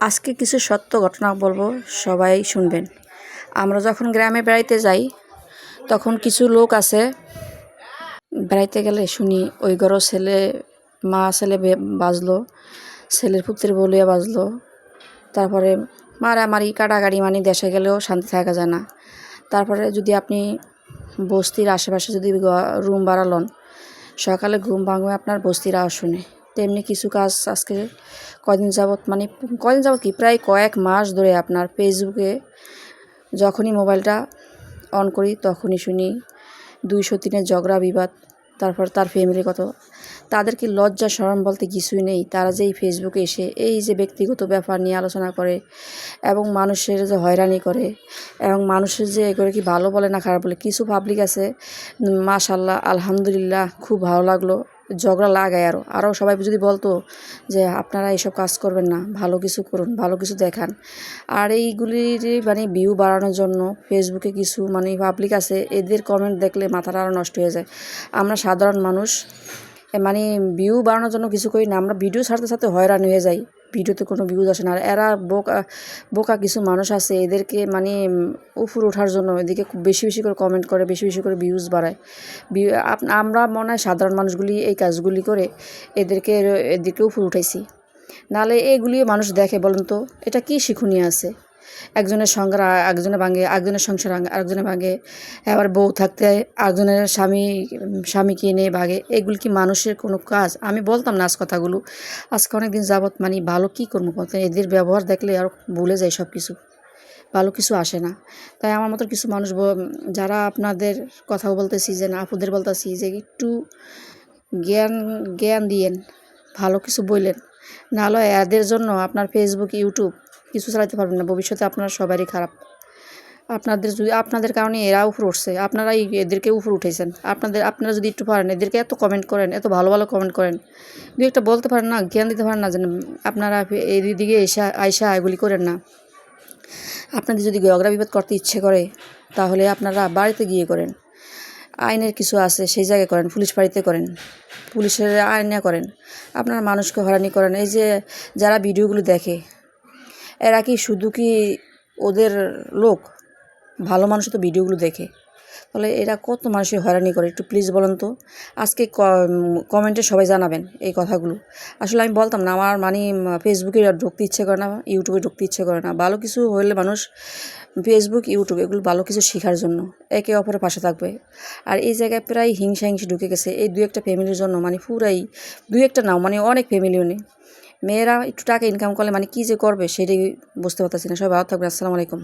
আজকে কিছু সত্য ঘটনা বলব, সবাই শুনবেন। আমরা যখন গ্রামে বেড়াইতে যাই, তখন কিছু লোক আছে। বেড়াইতে গেলে শুনি, ওই ঘরও ছেলে, মা ছেলে বাজলো, ছেলের পুত্রের বলিয়া বাজলো। তারপরে মারামারি, কাটাকাটি মানে দেশে গেলেও শান্তি থাকা যায় না। তারপরে যদি আপনি বস্তির আশেপাশে যদি রুম বাড়ালন, সকালে ঘুম ভাঙবে আপনার বস্তির আওয়াজ শুনে। তেমনি কিছু কাজ আজকে কদিন যাবত মানে কদিন যাবত কি, প্রায় কয়েক মাস ধরে আপনার ফেসবুকে যখনই মোবাইলটা অন করি তখনই শুনি দুইশো তিনের ঝগড়া, বিবাদ, তারপর তার ফ্যামিলি কত। তাদের কি লজ্জা সরম বলতে কিছুই নেই। তারা যে এই ফেসবুকে এসে এই যে ব্যক্তিগত ব্যাপার নিয়ে আলোচনা করে এবং মানুষের যে হয়রানি করে এবং মানুষের যে এগুলো কি ভালো বলে না খারাপ বলে, কিছু পাবলিক আছে মাশাল্লাহ আলহামদুলিল্লাহ, খুব ভালো লাগল। ঝগড়া লাগায় আরও আরও সবাই যদি বলতো যে আপনারা এইসব কাজ করবেন না, ভালো কিছু করুন, ভালো কিছু দেখান। আর এইগুলির মানে ভিউ বাড়ানোর জন্য ফেসবুকে কিছু মানে পাবলিক আছে, এদের কমেন্ট দেখলে মাথাটা আরও নষ্ট হয়ে যায়। আমরা সাধারণ মানুষ মানে ভিউ বাড়ানোর জন্য কিছু করি না, আমরা ভিডিও ছাড়তে ছাড়তে হয়রানি হয়ে যাই। ভিডিওতে কোনো ভিউজ আসে না। আর এরা বোকা বোকা কিছু মানুষ আছে, এদেরকে মানে উপর ওঠার জন্য এদিকে খুব বেশি বেশি করে কমেন্ট করে, বেশি বেশি করে ভিউজ বাড়ায়। আমরা মনে হয় সাধারণ মানুষগুলি এই কাজগুলি করে এদেরকে এদিকে উপর উঠাইছি। নাহলে এগুলিও মানুষ দেখে বলেন তো, এটা কি শিক্ষণীয় আছে? একজনের সংসার একজনের ভাঙে একজনের সংসার আ- আরেকজনের ভাঙে আবার বউ থাকতে একজনের স্বামী, স্বামীকে নিয়ে ভাগে, এগুলি কি মানুষের কোনো কাজ? আমি বলতাম না আজ কথাগুলো। আজকে অনেক দিন যাবত মানে ভালো কী করব এদের ব্যবহার দেখলে আর ভুলে যায় সব কিছু ভালো কিছু আসে না। তাই আমার মতো কিছু মানুষ যারা আপনাদের কথা বলতেছি, যে না, আপুদের বলতেছি, যে একটু জ্ঞান জ্ঞান দিয়েন, ভালো কিছু বললেন। নাহলে এদের জন্য আপনার ফেসবুক ইউটিউব কিছু চালাতে পারবেন না, ভবিষ্যতে আপনার সবারই খারাপ। আপনাদের যদি, আপনাদের কারণে এরা উপরে উঠছে, আপনারাই এদেরকে উপর উঠেছেন আপনাদের, আপনারা যদি একটু পারেন, এদেরকে এত কমেন্ট করেন, এত ভালো ভালো কমেন্ট করেন দু একটা বলতে পারেন না, জ্ঞান দিতে পারেন না যেন আপনারা এইদিকে এসা আইসা এগুলি করেন না। আপনাদের যদি ঝগড়া বিবাদ করতে ইচ্ছে করে, তাহলে আপনারা বাড়িতে গিয়ে করেন। আইনের কিছু আছে, সেই জায়গায় করেন, পুলিশ বাড়িতে করেন, পুলিশের আইনে করেন। আপনারা মানুষকে হয়রানি করেন। এই যে যারা ভিডিওগুলো দেখে এরা কি শুধু কি ওদের লোক? ভালো মানুষ তো ভিডিওগুলো দেখে। তাহলে এরা কত মানুষের হয়রানি করে? একটু প্লিজ বলুন তো। আজকে কমেন্টে সবাই জানাবেন এই কথাগুলো। আসলে আমি বলতাম না, আমার মানে ফেসবুকে ঢুকতে ইচ্ছে করে না ইউটিউবে ঢুকতে ইচ্ছে করে না। ভালো কিছু হলে মানুষ ফেসবুক ইউটিউব এগুলো ভালো কিছু শেখার জন্য একে অপরের পাশে থাকবে। আর এই জায়গায় প্রায় হিংসা হিংসি ঢুকে গেছে। এই দু একটা ফ্যামিলির জন্য মানে পুরাই দু একটা নাও মানে অনেক ফ্যামিলিও নেই। মেয়েরা একটু টাকা ইনকাম করলে মানে কী যে করবে সেটাই বুঝতে পারতেছি না। সবাই ভালো থাকবে আসসালামু আলাইকুম।